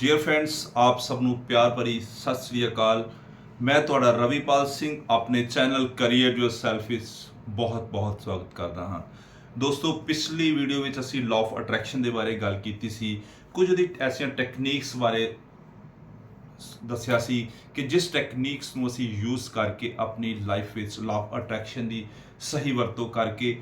Dear friends ਆਪ ਸਭ ਨੂੰ ਪਿਆਰ ਭਰੀ ਸਤਿ ਸ੍ਰੀ ਅਕਾਲ। ਮੈਂ ਤੁਹਾਡਾ ਰਵੀਪਾਲ ਸਿੰਘ, ਆਪਣੇ ਚੈਨਲ ਕਰੀਏਟ ਯੋਰਸੈਲਫ ਵਿੱਚ ਬਹੁਤ ਬਹੁਤ ਸਵਾਗਤ ਕਰਦਾ ਹਾਂ। ਦੋਸਤੋ, ਪਿਛਲੀ ਵੀਡੀਓ ਵਿੱਚ ਅਸੀਂ ਲਾਅ ਆਫ ਅਟਰੈਕਸ਼ਨ ਦੇ ਬਾਰੇ ਗੱਲ ਕੀਤੀ ਸੀ। ਕੁਝ ਉਹਦੀ ਐਸੀਆਂ ਟੈਕਨੀਕਸ ਬਾਰੇ ਦੱਸਿਆ ਸੀ ਕਿ ਜਿਸ ਟੈਕਨੀਕਸ ਨੂੰ ਅਸੀਂ ਯੂਜ਼ ਕਰਕੇ ਆਪਣੀ ਲਾਈਫ ਵਿੱਚ ਲਾਅ ਆਫ ਅਟਰੈਕਸ਼ਨ ਦੀ ਸਹੀ ਵਰਤੋਂ ਕਰਕੇ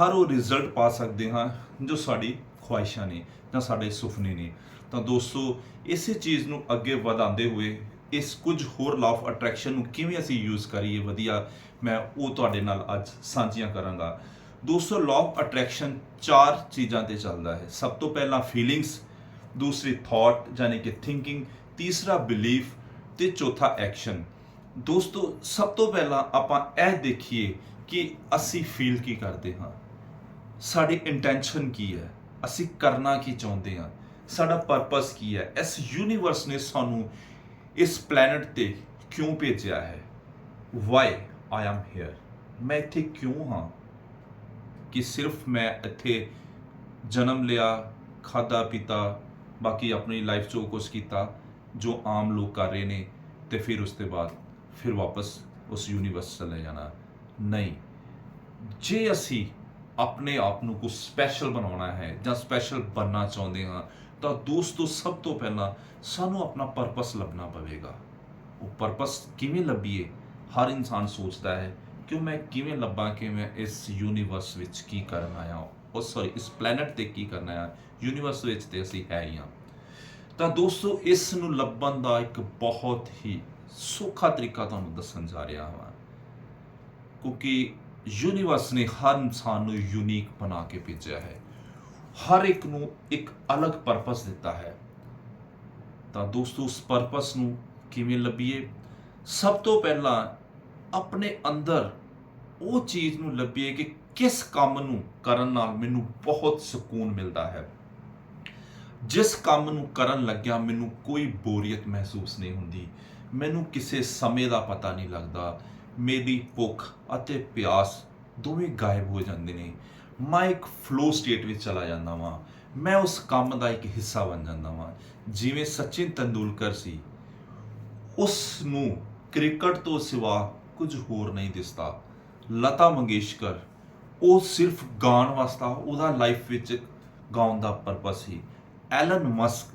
ਹਰ ਉਹ ਰਿਜ਼ਲਟ ਪਾ ਸਕਦੇ ਹਾਂ ਜੋ ਸਾਡੀ ਖੁਆਇਸ਼ਾਂ ਨੇ ਜਾਂ ਸਾਡੇ ਸੁਪਨੇ ਨੇ। ਤਾਂ ਦੋਸਤੋ, ਇਸੇ ਚੀਜ਼ ਨੂੰ ਅੱਗੇ ਵਧਾਉਂਦੇ ਹੋਏ ਇਸ ਕੁਝ ਹੋਰ ਲਾਅ ਆਫ ਅਟਰੈਕਸ਼ਨ ਨੂੰ ਕਿਵੇਂ ਅਸੀਂ ਯੂਜ਼ ਕਰੀਏ, ਵਧੀਆ, ਮੈਂ ਉਹ ਤੁਹਾਡੇ ਨਾਲ ਅੱਜ ਸਾਂਝੀਆਂ ਕਰਾਂਗਾ। ਦੋਸਤੋ ਲਾਅ ਆਫ ਅਟਰੈਕਸ਼ਨ ਚਾਰ ਚੀਜ਼ਾਂ ਤੇ ਚੱਲਦਾ ਹੈ। ਸਭ ਤੋਂ ਪਹਿਲਾਂ ਫੀਲਿੰਗਸ ਦੂਸਰੀ ਥਾਟ ਯਾਨੀ ਕਿ ਥਿੰਕਿੰਗ ਤੀਸਰਾ ਬਿਲੀਫ ਤੇ ਚੌਥਾ ਐਕਸ਼ਨ ਦੋਸਤੋ, ਸਭ ਤੋਂ ਪਹਿਲਾਂ ਆਪਾਂ ਇਹ ਦੇਖੀਏ ਕਿ ਅਸੀਂ ਫੀਲ ਕੀ ਕਰਦੇ ਹਾਂ। ਸਾਡੀ ਇੰਟੈਂਸ਼ਨ ਕੀ ਹੈ? ਅਸੀਂ ਕਰਨਾ ਕੀ ਚਾਹੁੰਦੇ ਹਾਂ? ਸਾਡਾ ਪਰਪਸ ਕੀ ਹੈ? ਇਸ ਯੂਨੀਵਰਸ ਨੇ ਸਾਨੂੰ ਇਸ ਪਲੈਨਟ ਤੇ ਕਿਉਂ ਭੇਜਿਆ ਹੈ? ਵਾਈ ਆਈ ਐਮ ਹੇਅਰ ਮੈਂ ਇੱਥੇ ਕਿਉਂ ਹਾਂ? ਕਿ ਸਿਰਫ ਮੈਂ ਇੱਥੇ ਜਨਮ ਲਿਆ ਖਾਦਾ ਪੀਤਾ, ਬਾਕੀ ਆਪਣੀ ਲਾਈਫ 'ਚ ਉਹ ਕੁਝ ਕੀਤਾ ਜੋ ਆਮ ਲੋਕ ਕਰ ਰਹੇ ਨੇ ਤੇ ਫਿਰ ਉਸ ਤੋਂ ਬਾਅਦ ਫਿਰ ਵਾਪਸ ਉਸ ਯੂਨੀਵਰਸ ਚਲੇ ਜਾਣਾ। ਨਹੀਂ। ਜੇ ਅਸੀਂ ਆਪਣੇ ਆਪ ਨੂੰ ਕੁਝ ਸਪੈਸ਼ਲ ਬਣਾਉਣਾ ਹੈ ਜਾਂ ਸਪੈਸ਼ਲ ਬਣਨਾ ਚਾਹੁੰਦੇ ਹਾਂ ਤਾਂ ਦੋਸਤੋ ਸਭ ਤੋਂ ਪਹਿਲਾਂ ਸਾਨੂੰ ਆਪਣਾ ਪਰਪਸ ਲੱਭਣਾ ਪਵੇਗਾ। ਉਹ ਪਰਪਸ ਕਿਵੇਂ ਲੱਭੀਏ? ਹਰ ਇਨਸਾਨ ਸੋਚਦਾ ਹੈ ਕਿ ਮੈਂ ਕਿਵੇਂ ਲੱਭਾਂ ਕਿ ਮੈਂ ਇਸ ਯੂਨੀਵਰਸ ਵਿੱਚ ਕੀ ਕਰਨ ਆਇਆ ਉਹ ਸੌਰੀ ਇਸ ਪਲੈਨਟ ਤੇ ਕੀ ਕਰਨਾ ਆਇਆ ਯੂਨੀਵਰਸ ਵਿੱਚ ਤੇ ਅਸੀਂ ਹੈ ਹੀ ਹਾਂ। ਤਾਂ ਦੋਸਤੋ ਇਸ ਨੂੰ ਲੱਭਣ ਦਾ ਇੱਕ ਬਹੁਤ ਹੀ ਸੌਖਾ ਤਰੀਕਾ ਤੁਹਾਨੂੰ ਦੱਸਣ ਜਾ ਰਿਹਾ ਹਾਂ। ਕਿਉਂਕਿ ਯੂਨੀਵਰਸ ਨੇ ਹਰ ਇਨਸਾਨ ਨੂੰ ਯੂਨੀਕ ਬਣਾ ਕੇ ਭੇਜਿਆ ਹੈ। ਹਰ ਇੱਕ ਨੂੰ ਇੱਕ ਅਲੱਗ ਪਰਪਸ ਦਿੱਤਾ ਹੈ। ਤਾਂ ਦੋਸਤੋ, ਉਸ ਪਰਪਸ ਨੂੰ ਕਿਵੇਂ ਲੱਭੀਏ? ਸਭ ਤੋਂ ਪਹਿਲਾਂ ਆਪਣੇ ਅੰਦਰ ਉਹ ਚੀਜ਼ ਨੂੰ ਲੱਭੀਏ ਕਿ ਕਿਸ ਕੰਮ ਨੂੰ ਕਰਨ ਨਾਲ ਮੈਨੂੰ ਬਹੁਤ ਸਕੂਨ ਮਿਲਦਾ ਹੈ। ਜਿਸ ਕੰਮ ਨੂੰ ਕਰਨ ਲੱਗਿਆ ਮੈਨੂੰ ਕੋਈ ਬੋਰੀਅਤ ਮਹਿਸੂਸ ਨਹੀਂ ਹੁੰਦੀ। ਮੈਨੂੰ ਕਿਸੇ ਸਮੇਂ ਦਾ ਪਤਾ ਨਹੀਂ ਲੱਗਦਾ। ਮੇਰੀ ਭੁੱਖ ਅਤੇ ਪਿਆਸ ਦੋਵੇਂ ਗਾਇਬ ਹੋ ਜਾਂਦੇ ਨੇ। ਮੈਂ ਇੱਕ ਫਲੋ ਸਟੇਟ ਵਿੱਚ ਚਲਾ ਜਾਂਦਾ ਵਾਂ। ਮੈਂ ਉਸ ਕੰਮ ਦਾ ਇੱਕ ਹਿੱਸਾ ਬਣ ਜਾਂਦਾ ਵਾਂ। ਜਿਵੇਂ ਸਚਿਨ ਤੰਦੂਲਕਰ ਸੀ, ਉਸ ਨੂੰ ਕ੍ਰਿਕਟ ਤੋਂ ਸਿਵਾ ਕੁਝ ਹੋਰ ਨਹੀਂ ਦਿਸਦਾ। ਲਤਾ ਮੰਗੇਸ਼ਕਰ, ਉਹ ਸਿਰਫ ਗਾਣ ਵਾਸਤਾ, ਉਹਦਾ ਲਾਈਫ ਵਿੱਚ ਗਾਉਣ ਦਾ ਪਰਪਸ ਸੀ। ਐਲਨ ਮਸਕ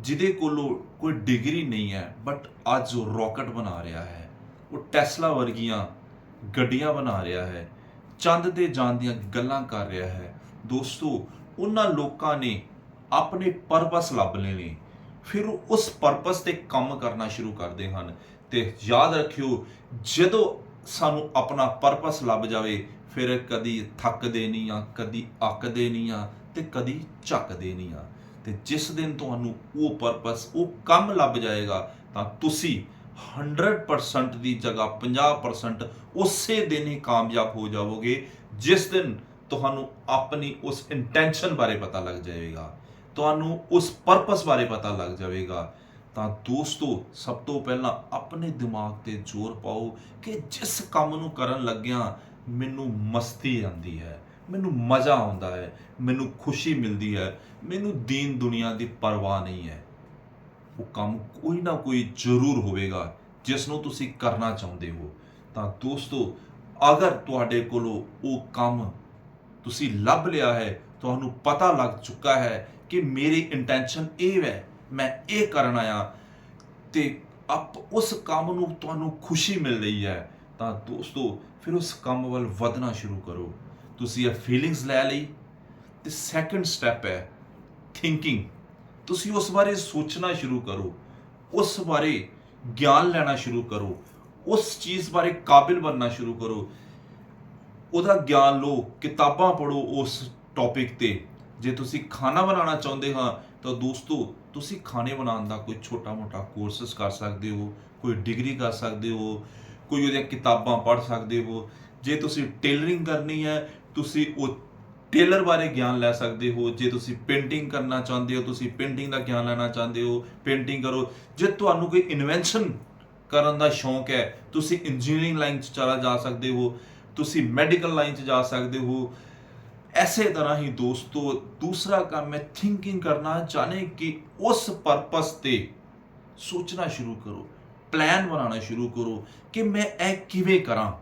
ਜਿਹਦੇ ਕੋਲੋਂ ਕੋਈ ਡਿਗਰੀ ਨਹੀਂ ਹੈ ਬਟ ਅੱਜ ਉਹ ਰਾਕਟ ਬਣਾ ਰਿਹਾ ਹੈ। ਉਹ ਟੈਸਲਾ ਵਰਗੀਆਂ ਗੱਡੀਆਂ ਬਣਾ ਰਿਹਾ ਹੈ। ਚੰਦ ਤੇ ਜਾਣ ਦੀਆਂ ਗੱਲਾਂ ਕਰ ਰਿਹਾ ਹੈ। ਦੋਸਤੋ, ਉਹਨਾਂ ਲੋਕਾਂ ਨੇ ਆਪਣੇ ਪਰਪਸ ਲੱਭ ਲਏ ਨੇ। ਫਿਰ ਉਹ ਉਸ ਪਰਪਸ ਤੇ ਕੰਮ ਕਰਨਾ ਸ਼ੁਰੂ ਕਰਦੇ ਹਨ ਤੇ ਯਾਦ ਰੱਖਿਓ, ਜਦੋਂ ਸਾਨੂੰ ਆਪਣਾ ਪਰਪਸ ਲੱਭ ਜਾਵੇ, ਫਿਰ ਕਦੀ ਥੱਕਦੇ ਨਹੀਂ ਆ, ਕਦੀ ਅੱਕਦੇ ਨਹੀਂ ਆ ਤੇ ਕਦੀ ਝੱਕਦੇ ਨਹੀਂ ਆ। ਤੇ ਜਿਸ ਦਿਨ ਤੁਹਾਨੂੰ ਉਹ ਪਰਪਸ, ਉਹ ਕੰਮ ਲੱਭ ਜਾਏਗਾ, ਤਾਂ ਤੁਸੀਂ 100% ਦੀ ਜਗ੍ਹਾ 50% ਉਸੇ ਦਿਨ ਹੀ ਕਾਮਯਾਬ ਹੋ ਜਾਵੋਗੇ, ਜਿਸ ਦਿਨ ਤੁਹਾਨੂੰ ਆਪਣੀ ਉਸ ਇੰਟੈਂਸ਼ਨ ਬਾਰੇ ਪਤਾ ਲੱਗ ਜਾਏਗਾ ਤੁਹਾਨੂੰ ਉਸ ਪਰਪਸ ਬਾਰੇ ਪਤਾ ਲੱਗ ਜਾਵੇਗਾ। ਤਾਂ ਦੋਸਤੋ, ਸਭ ਤੋਂ ਪਹਿਲਾਂ ਆਪਣੇ ਦਿਮਾਗ ਤੇ ਜ਼ੋਰ ਪਾਓ ਕਿ ਜਿਸ ਕੰਮ ਨੂੰ ਕਰਨ ਲੱਗਿਆ ਮੈਨੂੰ ਮਸਤੀ ਆਉਂਦੀ ਹੈ, ਮੈਨੂੰ ਮਜ਼ਾ ਆਉਂਦਾ ਹੈ, ਮੈਨੂੰ ਖੁਸ਼ੀ ਮਿਲਦੀ ਹੈ, ਮੈਨੂੰ ਦੀਨ ਦੁਨੀਆ ਦੀ ਪਰਵਾਹ ਨਹੀਂ ਹੈ। ਉਹ ਕੰਮ ਕੋਈ ਨਾ ਕੋਈ ਜ਼ਰੂਰ ਹੋਵੇਗਾ, ਜਿਸ ਨੂੰ ਤੁਸੀਂ ਕਰਨਾ ਚਾਹੁੰਦੇ ਹੋ। ਤਾਂ ਦੋਸਤੋ, ਅਗਰ ਤੁਹਾਡੇ ਕੋਲੋਂ ਉਹ ਕੰਮ ਤੁਸੀਂ ਲੱਭ ਲਿਆ ਹੈ, ਤੁਹਾਨੂੰ ਪਤਾ ਲੱਗ ਚੁੱਕਾ ਹੈ ਕਿ ਮੇਰੀ ਇੰਟੈਂਸ਼ਨ ਇਹ ਹੈ, ਮੈਂ ਇਹ ਕਰਨ ਆਇਆ ਤੇ ਆਪ ਉਸ ਕੰਮ ਨੂੰ ਤੁਹਾਨੂੰ ਖੁਸ਼ੀ ਮਿਲ ਰਹੀ ਹੈ, ਤਾਂ ਦੋਸਤੋ, ਫਿਰ ਉਸ ਕੰਮ ਵੱਲ ਵਧਣਾ ਸ਼ੁਰੂ ਕਰੋ। ਤੁਸੀਂ ਇਹ ਫੀਲਿੰਗਸ ਲੈ ਲਈ ਤੇ ਸੈਕੰਡ ਸਟੈਪ ਹੈ ਥਿੰਕਿੰਗ ਤੁਸੀਂ ਉਸ ਬਾਰੇ ਸੋਚਣਾ ਸ਼ੁਰੂ ਕਰੋ, ਉਸ ਬਾਰੇ ਗਿਆਨ ਲੈਣਾ ਸ਼ੁਰੂ ਕਰੋ, ਉਸ ਚੀਜ਼ ਬਾਰੇ ਕਾਬਿਲ ਬਣਨਾ ਸ਼ੁਰੂ ਕਰੋ। ਉਹਦਾ ਗਿਆਨ ਲਓ, ਕਿਤਾਬਾਂ ਪੜ੍ਹੋ ਉਸ ਟੌਪਿਕ ਤੇ। ਜੇ ਤੁਸੀਂ ਖਾਣਾ ਬਣਾਉਣਾ ਚਾਹੁੰਦੇ ਹਾਂ, ਤਾਂ ਦੋਸਤੋ, ਤੁਸੀਂ ਖਾਣੇ ਬਣਾਉਣ ਦਾ ਕੋਈ ਛੋਟਾ-ਮੋਟਾ ਕੋਰਸਸ ਕਰ ਸਕਦੇ ਹੋ, ਕੋਈ ਡਿਗਰੀ ਕਰ ਸਕਦੇ ਹੋ, ਕੋਈ ਉਹਦੀਆਂ ਕਿਤਾਬਾਂ ਪੜ੍ਹ ਸਕਦੇ ਹੋ। ਜੇ ਤੁਸੀਂ ਟੇਲਰਿੰਗ ਕਰਨੀ ਹੈ, ਤੁਸੀਂ ਉਹ ਟੇਲਰ ਬਾਰੇ ਗਿਆਨ ਲੈ ਸਕਦੇ ਹੋ, ਜੇ ਤੁਸੀਂ ਪੇਂਟਿੰਗ ਕਰਨਾ ਚਾਹੁੰਦੇ ਹੋ, ਤੁਸੀਂ ਪੇਂਟਿੰਗ ਦਾ ਗਿਆਨ ਲੈਣਾ ਚਾਹੁੰਦੇ ਹੋ, ਪੇਂਟਿੰਗ ਕਰੋ, ਜੇ ਤੁਹਾਨੂੰ ਕੋਈ ਇਨਵੈਂਸ਼ਨ ਕਰਨ ਦਾ ਸ਼ੌਂਕ ਹੈ, ਤੁਸੀਂ ਇੰਜੀਨੀਅਰਿੰਗ ਲਾਈਨ 'ਚ ਚਲਾ ਜਾ ਸਕਦੇ ਹੋ, ਤੁਸੀਂ ਮੈਡੀਕਲ ਲਾਈਨ 'ਚ ਜਾ ਸਕਦੇ ਹੋ, ਐਸੇ ਤਰ੍ਹਾਂ ਹੀ ਦੋਸਤੋ, ਦੂਸਰਾ ਕੰਮ ਹੈ ਥਿੰਕਿੰਗ ਕਰਨਾ, ਜਾਣੇ ਕਿ ਉਸ ਪਰਪਸ ਤੇ ਸੋਚਣਾ ਸ਼ੁਰੂ ਕਰੋ ਪਲਾਨ ਬਣਾਉਣਾ ਸ਼ੁਰੂ ਕਰੋ ਕਿ ਮੈਂ ਇਹ ਕਿਵੇਂ ਕਰਾਂ,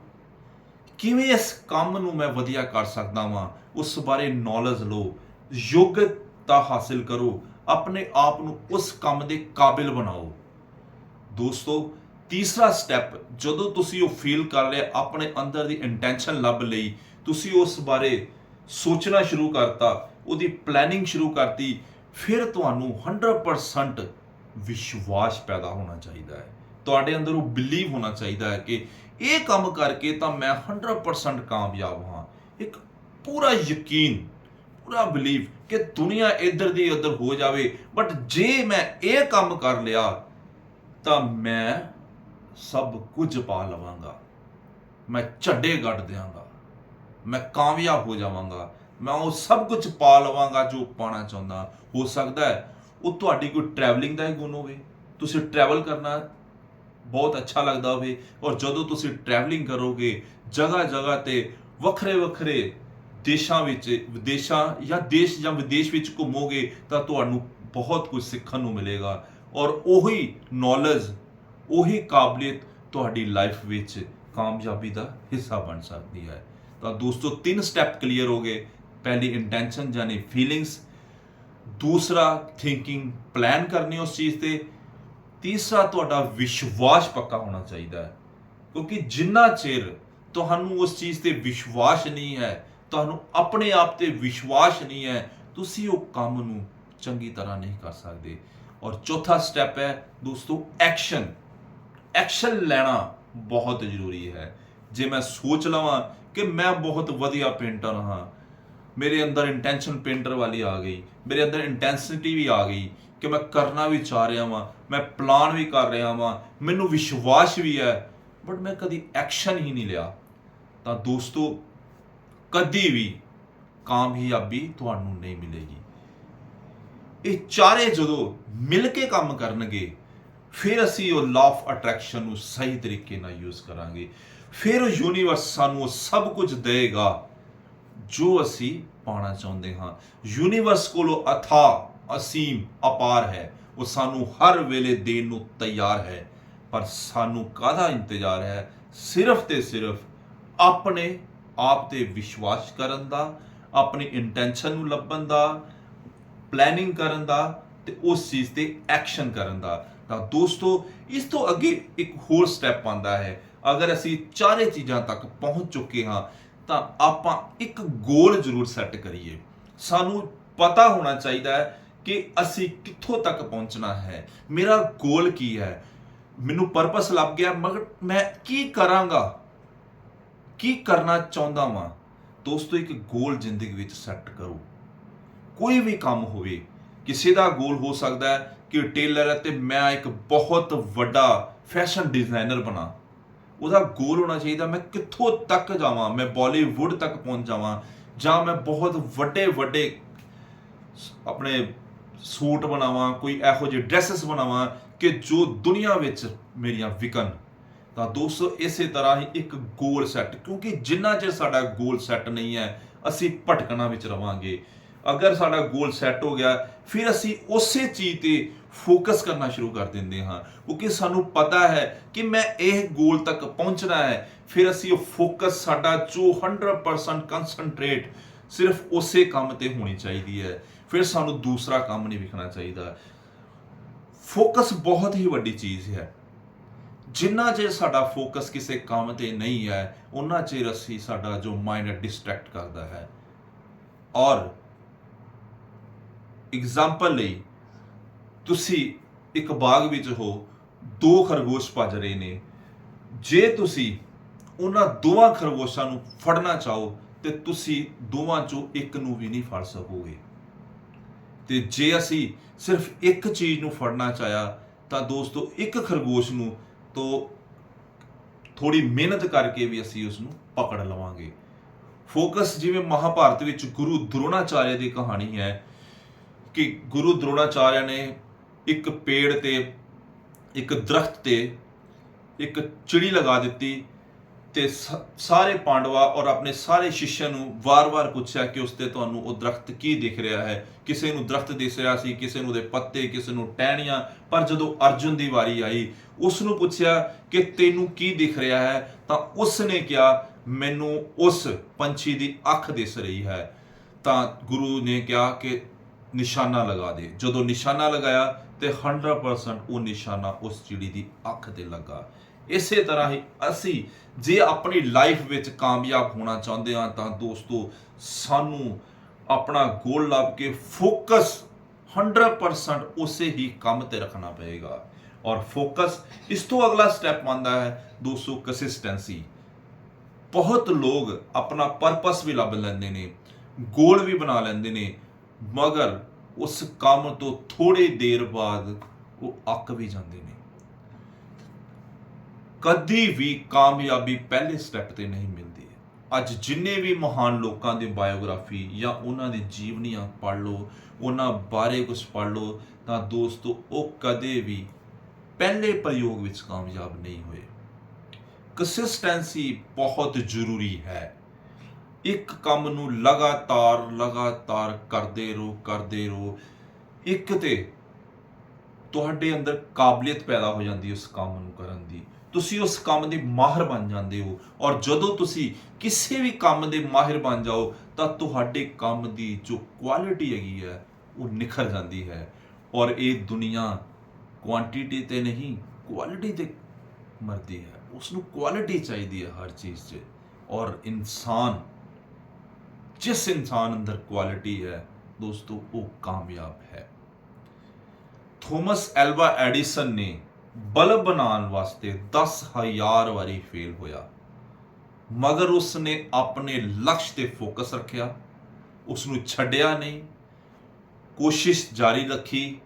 ਕਿਵੇਂ ਇਸ ਕੰਮ ਨੂੰ ਮੈਂ ਵਧੀਆ ਕਰ ਸਕਦਾ ਵਾਂ ਉਸ ਬਾਰੇ ਨੌਲੇਜ ਲਓ ਯੋਗਤਾ ਹਾਸਿਲ ਕਰੋ, ਆਪਣੇ ਆਪ ਨੂੰ ਉਸ ਕੰਮ ਦੇ ਕਾਬਿਲ ਬਣਾਓ। ਦੋਸਤੋ, ਤੀਸਰਾ ਸਟੈਪ ਜਦੋਂ ਤੁਸੀਂ ਉਹ ਫੀਲ ਕਰ ਲਿਆ ਆਪਣੇ ਅੰਦਰ ਦੀ ਇੰਟੈਂਸ਼ਨ ਲੱਭ ਲਈ, ਤੁਸੀਂ ਉਸ ਬਾਰੇ ਸੋਚਣਾ ਸ਼ੁਰੂ ਕਰਤਾ, ਉਹਦੀ ਪਲੈਨਿੰਗ ਸ਼ੁਰੂ ਕਰਤੀ, ਫਿਰ ਤੁਹਾਨੂੰ 100% ਵਿਸ਼ਵਾਸ ਪੈਦਾ ਹੋਣਾ ਚਾਹੀਦਾ ਹੈ। ਤੁਹਾਡੇ ਅੰਦਰ ਉਹ ਬਿਲੀਵ ਹੋਣਾ ਚਾਹੀਦਾ ਹੈ ਕਿ ਇਹ ਕੰਮ ਕਰਕੇ ਤਾਂ ਮੈਂ 100% ਕਾਮਯਾਬ ਹਾਂ। ਇੱਕ ਪੂਰਾ ਯਕੀਨ, ਪੂਰਾ ਬਿਲੀਵ ਕਿ ਦੁਨੀਆ ਇੱਧਰ ਦੀ ਉੱਧਰ ਹੋ ਜਾਵੇ। ਬਟ ਜੇ ਮੈਂ ਇਹ ਕੰਮ ਕਰ ਲਿਆ, ਤਾਂ ਮੈਂ ਸਭ ਕੁਝ ਪਾ ਲਵਾਂਗਾ। ਮੈਂ ਝੱਡੇ ਗੱਡ ਦਿਆਂਗਾ। ਮੈਂ ਕਾਮਯਾਬ ਹੋ ਜਾਵਾਂਗਾ। ਮੈਂ ਉਹ ਸਭ ਕੁਝ ਪਾ ਲਵਾਂਗਾ ਜੋ ਪਾਣਾ ਚਾਹੁੰਦਾ। ਹੋ ਸਕਦਾ ਹੈ ਉਹ ਤੁਹਾਡੀ ਕੋਈ ਟਰੈਵਲਿੰਗ ਦਾ ਹੀ ਗੁਣ ਹੋਵੇ। ਤੁਸੀਂ ਟਰੈਵਲ ਕਰਨਾ ਬਹੁਤ ਅੱਛਾ ਲੱਗਦਾ ਹੋਵੇ। ਔਰ ਜਦੋਂ ਤੁਸੀਂ ਟਰੈਵਲਿੰਗ ਕਰੋਗੇ ਜਗ੍ਹਾ ਜਗ੍ਹਾ ਤੇ ਵੱਖਰੇ ਵੱਖਰੇ ਦੇਸ਼ਾਂ ਵਿੱਚ, ਵਿਦੇਸ਼ਾਂ ਜਾਂ ਦੇਸ਼ ਜਾਂ ਵਿਦੇਸ਼ ਵਿੱਚ ਘੁੰਮੋਗੇ ਤਾਂ ਤੁਹਾਨੂੰ ਬਹੁਤ ਕੁਝ ਸਿੱਖਣ ਨੂੰ ਮਿਲੇਗਾ। ਔਰ ਉਹੀ ਨੌਲੇਜ ਉਹੀ ਕਾਬਲੀਅਤ ਤੁਹਾਡੀ ਲਾਈਫ ਵਿੱਚ ਕਾਮਯਾਬੀ ਦਾ ਹਿੱਸਾ ਬਣ ਸਕਦੀ ਹੈ। ਤਾਂ ਦੋਸਤੋ, ਤਿੰਨ ਸਟੈਪ ਕਲੀਅਰ ਹੋ ਗਏ। ਪਹਿਲੀ ਇੰਟੈਂਸ਼ਨ ਯਾਨੀ ਫੀਲਿੰਗਸ ਦੂਸਰਾ ਥਿੰਕਿੰਗ ਪਲਾਨ ਕਰਨੀ ਉਸ ਚੀਜ਼ ਤੇ, ਤੀਸਰਾ ਤੁਹਾਡਾ ਵਿਸ਼ਵਾਸ ਪੱਕਾ ਹੋਣਾ ਚਾਹੀਦਾ ਹੈ। ਕਿਉਂਕਿ ਜਿੰਨਾ ਚਿਰ ਤੁਹਾਨੂੰ ਉਸ ਚੀਜ਼ ਤੇ ਵਿਸ਼ਵਾਸ ਨਹੀਂ ਹੈ ਤੁਹਾਨੂੰ ਆਪਣੇ ਆਪ ਤੇ ਵਿਸ਼ਵਾਸ ਨਹੀਂ ਹੈ, ਤੁਸੀਂ ਉਹ ਕੰਮ ਨੂੰ ਚੰਗੀ ਤਰ੍ਹਾਂ ਨਹੀਂ ਕਰ ਸਕਦੇ। ਔਰ ਚੌਥਾ ਸਟੈਪ ਹੈ, ਦੋਸਤੋ ਐਕਸ਼ਨ ਐਕਸ਼ਨ ਲੈਣਾ ਬਹੁਤ ਜ਼ਰੂਰੀ ਹੈ। ਜੇ ਮੈਂ ਸੋਚ ਲਵਾਂ ਕਿ ਮੈਂ ਬਹੁਤ ਵਧੀਆ ਪੇਂਟਰ ਹਾਂ, ਮੇਰੇ ਅੰਦਰ ਇੰਟੈਂਸ਼ਨ ਪੇਂਟਰ ਵਾਲੀ ਆ ਗਈ, ਮੇਰੇ ਅੰਦਰ ਇੰਟੈਂਸਿਟੀ ਵੀ ਆ ਗਈ ਕਿ ਮੈਂ ਕਰਨਾ ਵੀ ਚਾਹ ਰਿਹਾ ਵਾਂ, ਮੈਂ ਪਲਾਨ ਵੀ ਕਰ ਰਿਹਾ ਵਾਂ, ਮੈਨੂੰ ਵਿਸ਼ਵਾਸ ਵੀ ਹੈ ਬਟ ਮੈਂ ਕਦੀ ਐਕਸ਼ਨ ਹੀ ਨਹੀਂ ਲਿਆ। ਤਾਂ ਦੋਸਤੋ ਕਦੀ ਵੀ ਕਾਮਯਾਬੀ ਤੁਹਾਨੂੰ ਨਹੀਂ ਮਿਲੇਗੀ। ਇਹ ਚਾਰੇ ਜਦੋਂ ਮਿਲ ਕੇ ਕੰਮ ਕਰਨਗੇ, ਫਿਰ ਅਸੀਂ ਉਹ ਲਾਅ ਆਫ ਅਟਰੈਕਸ਼ਨ ਨੂੰ ਸਹੀ ਤਰੀਕੇ ਨਾਲ ਯੂਜ਼ ਕਰਾਂਗੇ। ਫਿਰ ਉਹ ਯੂਨੀਵਰਸ ਸਾਨੂੰ ਉਹ ਸਭ ਕੁਝ ਦੇਗਾ ਜੋ ਅਸੀਂ ਪਾਣਾ ਚਾਹੁੰਦੇ ਹਾਂ। ਯੂਨੀਵਰਸ ਕੋਲੋਂ ਅਥਾ, ਅਸੀਮ, ਅਪਾਰ ਹੈ। ਉਹ ਸਾਨੂੰ ਹਰ ਵੇਲੇ ਦੇਣ ਨੂੰ ਤਿਆਰ ਹੈ। ਪਰ ਸਾਨੂੰ ਕਾਹਦਾ ਇੰਤਜ਼ਾਰ ਹੈ? ਸਿਰਫ ਤੇ ਸਿਰਫ ਆਪਣੇ ਆਪ ਤੇ ਵਿਸ਼ਵਾਸ ਕਰਨ ਦਾ, ਆਪਣੀ ਇੰਟੈਂਸ਼ਨ ਨੂੰ ਲੱਭਣ ਦਾ ਪਲੈਨਿੰਗ ਕਰਨ ਦਾ ਤੇ ਉਸ ਚੀਜ਼ ਤੇ ਐਕਸ਼ਨ ਕਰਨ ਦਾ। ਤਾਂ ਦੋਸਤੋ, ਇਸ ਤੋਂ ਅੱਗੇ ਇੱਕ ਹੋਰ ਸਟੈਪ ਆਉਂਦਾ ਹੈ। ਅਗਰ ਅਸੀਂ ਚਾਰੇ ਚੀਜ਼ਾਂ ਤੱਕ ਪਹੁੰਚ ਚੁੱਕੇ ਹਾਂ, ਤਾਂ ਆਪਾਂ ਇੱਕ ਗੋਲ ਜ਼ਰੂਰ ਸੈੱਟ ਕਰੀਏ। ਸਾਨੂੰ ਪਤਾ ਹੋਣਾ ਚਾਹੀਦਾ ਹੈ ਕਿ ਅਸੀਂ ਕਿੱਥੋਂ ਤੱਕ ਪਹੁੰਚਣਾ ਹੈ। ਮੇਰਾ ਗੋਲ ਕੀ ਹੈ? ਮੈਨੂੰ ਪਰਪਸ ਲੱਭ ਗਿਆ, ਮਗਰ ਮੈਂ ਕੀ ਕਰਾਂਗਾ? ਕੀ ਕਰਨਾ ਚਾਹੁੰਦਾ ਵਾਂ? ਦੋਸਤੋ, ਇੱਕ ਗੋਲ ਜ਼ਿੰਦਗੀ ਵਿੱਚ ਸੈੱਟ ਕਰੋ। ਕੋਈ ਵੀ ਕੰਮ ਹੋਵੇ, ਕਿਸੇ ਦਾ ਗੋਲ ਹੋ ਸਕਦਾ ਹੈ ਕਿ ਟੇਲਰ ਹੈ ਤੇ ਮੈਂ ਇੱਕ ਬਹੁਤ ਵੱਡਾ ਫੈਸ਼ਨ ਡਿਜ਼ਾਈਨਰ ਬਣਾ। ਉਹਦਾ ਗੋਲ ਹੋਣਾ ਚਾਹੀਦਾ, ਮੈਂ ਕਿੱਥੋਂ ਤੱਕ ਜਾਵਾਂ? ਮੈਂ ਬਾਲੀਵੁੱਡ ਤੱਕ ਪਹੁੰਚ ਜਾਵਾਂ? ਜਾਂ ਮੈਂ ਬਹੁਤ ਵੱਡੇ ਵੱਡੇ ਆਪਣੇ ਸੂਟ ਬਣਾਵਾਂ, ਕੋਈ ਇਹੋ ਜਿਹੇ ਡਰੈਸਸ ਬਣਾਵਾਂ ਕਿ ਜੋ ਦੁਨੀਆ ਵਿੱਚ ਮੇਰੀਆਂ ਵਿਕਣ? ਤਾਂ ਦੋਸਤੋ, ਇਸੇ ਤਰ੍ਹਾਂ ਹੀ ਇੱਕ ਗੋਲ ਸੈੱਟ ਕਿਉਂਕਿ ਜਿੰਨਾ ਚਿਰ ਸਾਡਾ ਗੋਲ ਸੈੱਟ ਨਹੀਂ ਹੈ, ਅਸੀਂ ਭਟਕਣਾ ਵਿੱਚ ਰਵਾਂਗੇ। ਅਗਰ ਸਾਡਾ ਗੋਲ ਸੈੱਟ ਹੋ ਗਿਆ, ਫਿਰ ਅਸੀਂ ਉਸੇ ਚੀਜ਼ ਤੇ ਫੋਕਸ ਕਰਨਾ ਸ਼ੁਰੂ ਕਰ ਦਿੰਦੇ ਹਾਂ। ਕਿਉਂਕਿ ਸਾਨੂੰ ਪਤਾ ਹੈ ਕਿ ਮੈਂ ਇਹ ਗੋਲ ਤੱਕ ਪਹੁੰਚਣਾ ਹੈ, ਫਿਰ ਅਸੀਂ ਉਹ ਫੋਕਸ ਸਾਡਾ ਜੋ 100% ਕਨਸੈਂਟਰੇਟ ਸਿਰਫ ਉਸੇ ਕੰਮ ਤੇ ਹੋਣੀ ਚਾਹੀਦੀ ਹੈ। ਫਿਰ ਸਾਨੂੰ ਦੂਸਰਾ ਕੰਮ ਨਹੀਂ ਵਿਖਣਾ ਚਾਹੀਦਾ। ਫੋਕਸ ਬਹੁਤ ਹੀ ਵੱਡੀ ਚੀਜ਼ ਹੈ। ਜਿੰਨਾ ਚਿਰ ਸਾਡਾ ਫੋਕਸ ਕਿਸੇ ਕੰਮ ਤੇ ਨਹੀਂ ਹੈ ਉਹਨਾਂ ਚਿਰ ਅਸੀਂ ਸਾਡਾ ਜੋ ਮਾਈਂਡ ਡਿਸਟਰੈਕਟ ਕਰਦਾ ਹੈ। ਔਰ ਐਗਜ਼ਾਮਪਲ ਲਈ ਤੁਸੀਂ ਇੱਕ ਬਾਗ ਵਿੱਚ ਹੋ, ਦੋ ਖਰਗੋਸ਼ ਭੱਜ ਰਹੇ ਨੇ। ਜੇ ਤੁਸੀਂ ਉਹਨਾਂ ਦੋਵਾਂ ਖਰਗੋਸ਼ਾਂ ਨੂੰ ਫੜਨਾ ਚਾਹੋ, ਤੇ ਤੁਸੀਂ ਦੋਵਾਂ ਚੋਂ ਇੱਕ ਨੂੰ ਵੀ ਨਹੀਂ ਫੜ ਸਕੋਗੇ। ਤੇ ਜੇ ਅਸੀਂ ਸਿਰਫ ਇੱਕ ਚੀਜ਼ ਨੂੰ ਫੜਨਾ ਚਾਹਿਆ, ਤਾਂ ਦੋਸਤੋ, ਇੱਕ ਖਰਗੋਸ਼ ਨੂੰ ਤੋਂ ਥੋੜੀ ਮਿਹਨਤ ਕਰਕੇ ਵੀ ਅਸੀਂ ਉਸ ਨੂੰ ਪਕੜ ਲਵਾਂਗੇ। ਫੋਕਸ ਜਿਵੇਂ ਮਹਾਭਾਰਤ ਵਿੱਚ ਗੁਰੂ ਦ੍ਰੋਣਾਚਾਰਿਆ ਦੀ ਕਹਾਣੀ ਹੈ ਕਿ ਗੁਰੂ ਦ੍ਰੋਣਾਚਾਰਿਆ ਨੇ ਇੱਕ ਪੇੜ ਤੇ, ਇੱਕ ਦਰਖਤ ਤੇ ਇੱਕ ਚਿੜੀ ਲਗਾ ਦਿੱਤੀ। ਤੇ ਸਾਰੇ ਪਾਂਡਵਾ ਔਰ ਆਪਣੇ ਸਾਰੇ ਸ਼ਿਸ਼ਿਆਂ ਨੂੰ ਵਾਰ-ਵਾਰ ਪੁੱਛਿਆ ਕਿ ਉਸ ਤੇ ਤੁਹਾਨੂੰ ਉਹ ਦਰਖਤ ਕੀ ਦਿਖ ਰਿਹਾ ਹੈ। ਕਿਸੇ ਨੂੰ ਦਰਖਤ ਦਿਸ ਰਿਹਾ ਸੀ, ਕਿਸੇ ਨੂੰ ਦੇ ਪੱਤੇ, ਕਿਸੇ ਨੂੰ ਟਹਿਣੀਆਂ, ਪਰ ਜਦੋਂ ਅਰਜੁਨ ਦੀ ਵਾਰੀ ਆਈ, ਉਸ ਨੂੰ ਪੁੱਛਿਆ ਕਿ ਤੈਨੂੰ ਕੀ ਦਿਖ ਰਿਹਾ ਹੈ, ਤਾਂ ਉਸ ਨੇ ਕਿਹਾ, ਮੈਨੂੰ ਉਸ ਪੰਛੀ ਦੀ ਅੱਖ ਦਿਸ ਰਹੀ ਹੈ। ਤਾਂ ਗੁਰੂ ਨੇ ਕਿਹਾ ਕਿ ਨਿਸ਼ਾਨਾ ਲਗਾ ਦੇ। ਜਦੋਂ ਨਿਸ਼ਾਨਾ ਲਗਾਇਆ ਤੇ 100% ਉਹ ਨਿਸ਼ਾਨਾ ਉਸ ਚਿੜੀ ਦੀ ਅੱਖ ਤੇ ਲੱਗਾ। ਇਸੇ ਤਰ੍ਹਾਂ ਹੀ ਅਸੀਂ ਜੇ ਆਪਣੀ ਲਾਈਫ ਵਿੱਚ ਕਾਮਯਾਬ ਹੋਣਾ ਚਾਹੁੰਦੇ ਹਾਂ ਤਾਂ ਦੋਸਤੋ, ਸਾਨੂੰ ਆਪਣਾ ਗੋਲ ਲੱਭ ਕੇ ਫੋਕਸ 100% ਉਸੇ ਹੀ ਕੰਮ ਤੇ ਰੱਖਣਾ ਪਏਗਾ। ਔਰ ਫੋਕਸ ਇਸ ਤੋਂ ਅਗਲਾ ਸਟੈਪ ਆਉਂਦਾ ਹੈ ਦੋਸਤੋ ਕੰਸਿਸਟੈਂਸੀ ਬਹੁਤ ਲੋਕ ਆਪਣਾ ਪਰਪਸ ਵੀ ਲੱਭ ਲੈਂਦੇ ਨੇ ਗੋਲ ਵੀ ਬਣਾ ਲੈਂਦੇ ਨੇ, ਮਗਰ ਉਸ ਕੰਮ ਤੋਂ ਥੋੜੀ ਦੇਰ ਬਾਅਦ ਉਹ ਅੱਕ ਵੀ ਜਾਂਦੇ ਨੇ। ਕਦੀ ਵੀ ਕਾਮਯਾਬੀ ਪਹਿਲੇ ਸਟੈਪ ਤੇ ਨਹੀਂ ਮਿਲਦੀ। ਅੱਜ ਜਿੰਨੇ ਵੀ ਮਹਾਨ ਲੋਕਾਂ ਦੀ ਬਾਇਓਗ੍ਰਾਫੀ ਜਾਂ ਉਹਨਾਂ ਦੀ ਜੀਵਨੀਆਂ ਪੜ੍ਹ ਲਓ, ਉਹਨਾਂ ਬਾਰੇ ਕੁਝ ਪੜ੍ਹ ਲਓ, ਤਾਂ ਦੋਸਤੋ, ਉਹ ਕਦੇ ਵੀ ਪਹਿਲੇ ਪ੍ਰਯੋਗ ਵਿੱਚ ਕਾਮਯਾਬ ਨਹੀਂ ਹੋਏ। ਕੰਸਿਸਟੈਂਸੀ ਬਹੁਤ ਜ਼ਰੂਰੀ ਹੈ। ਇੱਕ ਕੰਮ ਨੂੰ ਲਗਾਤਾਰ ਲਗਾਤਾਰ ਕਰਦੇ ਰਹੋ ਕਰਦੇ ਰਹੋ। ਇੱਕ ਤੇ ਤੁਹਾਡੇ ਅੰਦਰ ਕਾਬਲੀਅਤ ਪੈਦਾ ਹੋ ਜਾਂਦੀ ਉਸ ਕੰਮ ਨੂੰ ਕਰਨ ਦੀ। ਤੁਸੀਂ ਉਸ ਕੰਮ ਦੇ ਮਾਹਿਰ ਬਣ ਜਾਂਦੇ ਹੋ। ਔਰ ਜਦੋਂ ਤੁਸੀਂ ਕਿਸੇ ਵੀ ਕੰਮ ਦੇ ਮਾਹਿਰ ਬਣ ਜਾਓ, ਤਾਂ ਤੁਹਾਡੇ ਕੰਮ ਦੀ ਜੋ ਕੁਆਲਿਟੀ ਹੈਗੀ ਹੈ, ਉਹ ਨਿਖਰ ਜਾਂਦੀ ਹੈ। ਔਰ ਇਹ ਦੁਨੀਆ ਕੁਆਂਟੀਟੀ ਤੇ ਨਹੀਂ ਕੁਆਲਿਟੀ ਤੇ ਮਰਦੀ ਹੈ। ਉਸ ਨੂੰ ਕੁਆਲਿਟੀ ਚਾਹੀਦੀ ਹੈ ਹਰ ਚੀਜ਼ 'ਚ। ਔਰ ਇਨਸਾਨ, ਜਿਸ ਇਨਸਾਨ ਅੰਦਰ ਕੁਆਲਿਟੀ ਹੈ, ਦੋਸਤੋ, ਉਹ ਕਾਮਯਾਬ ਹੈ। ਥੋਮਸ ਐਲਵਾ ਐਡੀਸਨ ਨੇ ਬਲਬ ਬਣਾਉਣ ਵਾਸਤੇ 10000 ਵਾਰੀ ਫੇਲ ਹੋਇਆ। ਮਗਰ ਉਸ ਨੇ ਆਪਣੇ ਲਕਸ਼ ਤੇ ਫੋਕਸ ਰੱਖਿਆ। ਉਸ ਨੂੰ ਛੱਡਿਆ ਨਹੀਂ। ਕੋਸ਼ਿਸ਼ ਜਾਰੀ ਰੱਖੀ।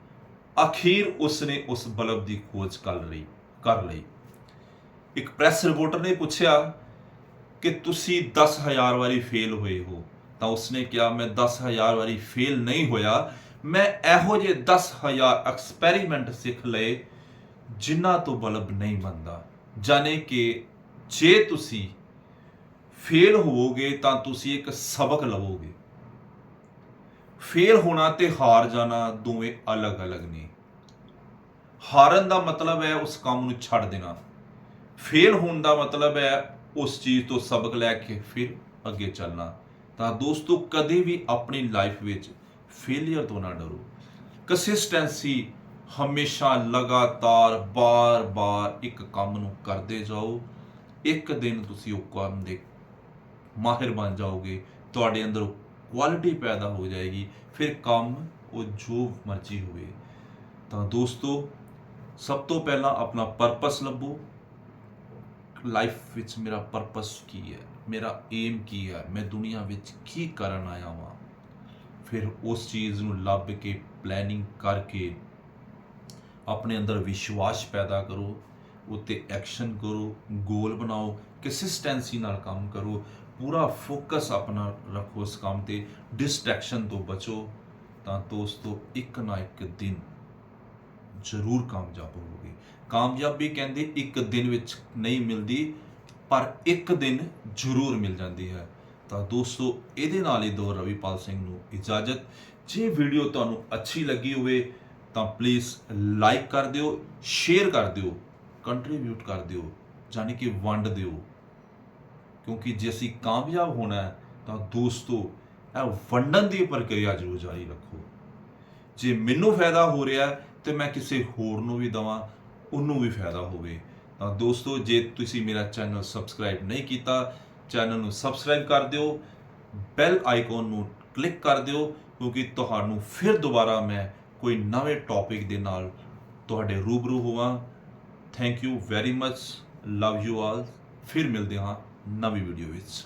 ਅਖੀਰ ਉਸ ਨੇ ਉਸ ਬਲਬ ਦੀ ਖੋਜ ਕਰ ਲਈ ਕਰ ਲਈ। ਇੱਕ ਪ੍ਰੈਸ ਰਿਪੋਰਟਰ ਨੇ ਪੁੱਛਿਆ ਕਿ ਤੁਸੀਂ 10000 ਵਾਰੀ ਫੇਲ ਹੋਏ ਹੋ। ਤਾਂ ਉਸਨੇ ਕਿਹਾ, ਮੈਂ 10000 ਵਾਰੀ ਫੇਲ ਨਹੀਂ ਹੋਇਆ। ਮੈਂ ਇਹੋ ਜਿਹੇ 10000 ਐਕਸਪੈਰੀਮੈਂਟ ਸਿੱਖ ਲਏ ਜਿਨ੍ਹਾਂ ਤੋਂ ਬਲਬ ਨਹੀਂ ਬਣਦਾ ਜਾਣੇ ਕਿ ਜੇ ਤੁਸੀਂ ਫੇਲ ਹੋਵੋਗੇ ਤਾਂ ਤੁਸੀਂ ਇੱਕ ਸਬਕ ਲਵੋਗੇ। ਫੇਲ ਹੋਣਾ ਤੇ ਹਾਰ ਜਾਣਾ ਦੋਵੇਂ ਅਲੱਗ-ਅਲੱਗ ਨੇ। ਹਾਰਨ ਦਾ ਮਤਲਬ ਹੈ ਉਸ ਕੰਮ ਨੂੰ ਛੱਡ ਦੇਣਾ। ਫੇਲ ਹੋਣ ਦਾ ਮਤਲਬ ਹੈ ਉਸ ਚੀਜ਼ ਤੋਂ ਸਬਕ ਲੈ ਕੇ ਫਿਰ ਅੱਗੇ ਚੱਲਣਾ। ਤਾਂ ਦੋਸਤੋ, ਕਦੇ ਵੀ ਆਪਣੀ ਲਾਈਫ ਵਿੱਚ ਫੇਲਿਅਰ ਤੋਂ ਨਾ ਡਰੋ। ਕੰਸਿਸਟੈਂਸੀ ਹਮੇਸ਼ਾ ਲਗਾਤਾਰ ਬਾਰ-ਬਾਰ ਇੱਕ ਕੰਮ ਨੂੰ ਕਰਦੇ ਜਾਓ। ਇੱਕ ਦਿਨ ਤੁਸੀਂ ਉਹ ਕੰਮ ਦੇ ਮਾਹਿਰ ਬਣ ਜਾਓਗੇ। ਤੁਹਾਡੇ ਅੰਦਰ ਕੁਆਲਿਟੀ ਪੈਦਾ ਹੋ ਜਾਏਗੀ। ਫਿਰ ਕੰਮ ਉਹ ਜੋ ਮਰਜ਼ੀ ਹੋਵੇ। ਤਾਂ ਦੋਸਤੋ, ਸਭ ਤੋਂ ਪਹਿਲਾਂ ਆਪਣਾ ਪਰਪਸ ਲੱਭੋ। ਲਾਈਫ ਵਿੱਚ ਮੇਰਾ ਪਰਪਸ ਕੀ ਹੈ? ਮੇਰਾ ਏਮ ਕੀ ਹੈ? ਮੈਂ ਦੁਨੀਆ ਵਿੱਚ ਕੀ ਕਰਨ ਆਇਆ ਹਾਂ ਫਿਰ ਉਸ ਚੀਜ਼ ਨੂੰ ਲੱਭ ਕੇ ਪਲੈਨਿੰਗ ਕਰਕੇ ਆਪਣੇ ਅੰਦਰ ਵਿਸ਼ਵਾਸ ਪੈਦਾ ਕਰੋ, ਉੱਤੇ ਐਕਸ਼ਨ ਕਰੋ ਗੋਲ ਬਣਾਓ ਕੰਸਿਸਟੈਂਸੀ ਨਾਲ ਕੰਮ ਕਰੋ, ਪੂਰਾ ਫੋਕਸ ਆਪਣਾ ਰੱਖੋ ਉਸ ਕੰਮ ਤੇ ਡਿਸਟਰੈਕਸ਼ਨ ਤੋਂ ਬਚੋ, ਤਾਂ ਦੋਸਤੋ, ਇੱਕ ਨਾ ਇੱਕ ਦਿਨ ਜ਼ਰੂਰ ਕਾਮਯਾਬ ਹੋਵੋਗੇ। ਕਾਮਯਾਬੀ ਕਹਿੰਦੇ ਇੱਕ ਦਿਨ ਵਿੱਚ ਨਹੀਂ ਮਿਲਦੀ, ਪਰ ਇੱਕ ਦਿਨ ਜ਼ਰੂਰ ਮਿਲ ਜਾਂਦੀ ਹੈ। ਤਾਂ ਦੋਸਤੋ, ਇਹਦੇ ਨਾਲ ਹੀ ਦੋ ਰਵੀਪਾਲ ਸਿੰਘ ਨੂੰ ਇਜਾਜ਼ਤ। ਜੇ ਵੀਡੀਓ ਤੁਹਾਨੂੰ ਅੱਛੀ ਲੱਗੀ ਹੋਵੇ ਤਾਂ ਪਲੀਜ਼ ਲਾਈਕ ਕਰ ਦਿਓ ਸ਼ੇਅਰ ਕਰ ਦਿਓ ਕੰਟਰੀਬਿਊਟ ਕਰ ਦਿਓ ਯਾਨੀ ਕਿ ਵੰਡ ਦਿਓ। ਕਿਉਂਕਿ ਜੇ ਅਸੀਂ ਕਾਮਯਾਬ ਹੋਣਾ ਹੈ, ਤਾਂ ਦੋਸਤੋ, ਇਹ ਵੰਡਣ ਦੀ ਪ੍ਰਕਿਰਿਆ ਜ਼ਰੂਰ ਜਾਰੀ ਰੱਖੋ। ਜੇ ਮੈਨੂੰ ਫਾਇਦਾ ਹੋ ਰਿਹਾ ਹੈ, ਤੇ ਮੈਂ ਕਿਸੇ ਹੋਰ ਨੂੰ ਵੀ ਦਵਾਂ, ਉਹਨੂੰ ਵੀ ਫਾਇਦਾ ਹੋਵੇ। ਤਾਂ ਦੋਸਤੋ, ਜੇ ਤੁਸੀਂ ਮੇਰਾ ਚੈਨਲ ਸਬਸਕ੍ਰਾਈਬ ਨਹੀਂ ਕੀਤਾ, ਚੈਨਲ ਨੂੰ ਸਬਸਕ੍ਰਾਈਬ ਕਰ ਦਿਓ ਬੈਲ ਆਈਕਨ ਨੂੰ ਕਲਿੱਕ ਕਰ ਦਿਓ, ਕਿਉਂਕਿ ਤੁਹਾਨੂੰ ਫਿਰ ਦੁਬਾਰਾ ਮੈਂ ਕੋਈ ਨਵੇਂ ਟੌਪਿਕ ਦੇ ਨਾਲ ਤੁਹਾਡੇ ਰੂਬਰੂ ਹੋਵਾਂ। Thank you very much love you all ਫਿਰ ਮਿਲਦੇ ਹਾਂ ਨਵੀਂ ਵੀਡੀਓ ਵਿੱਚ।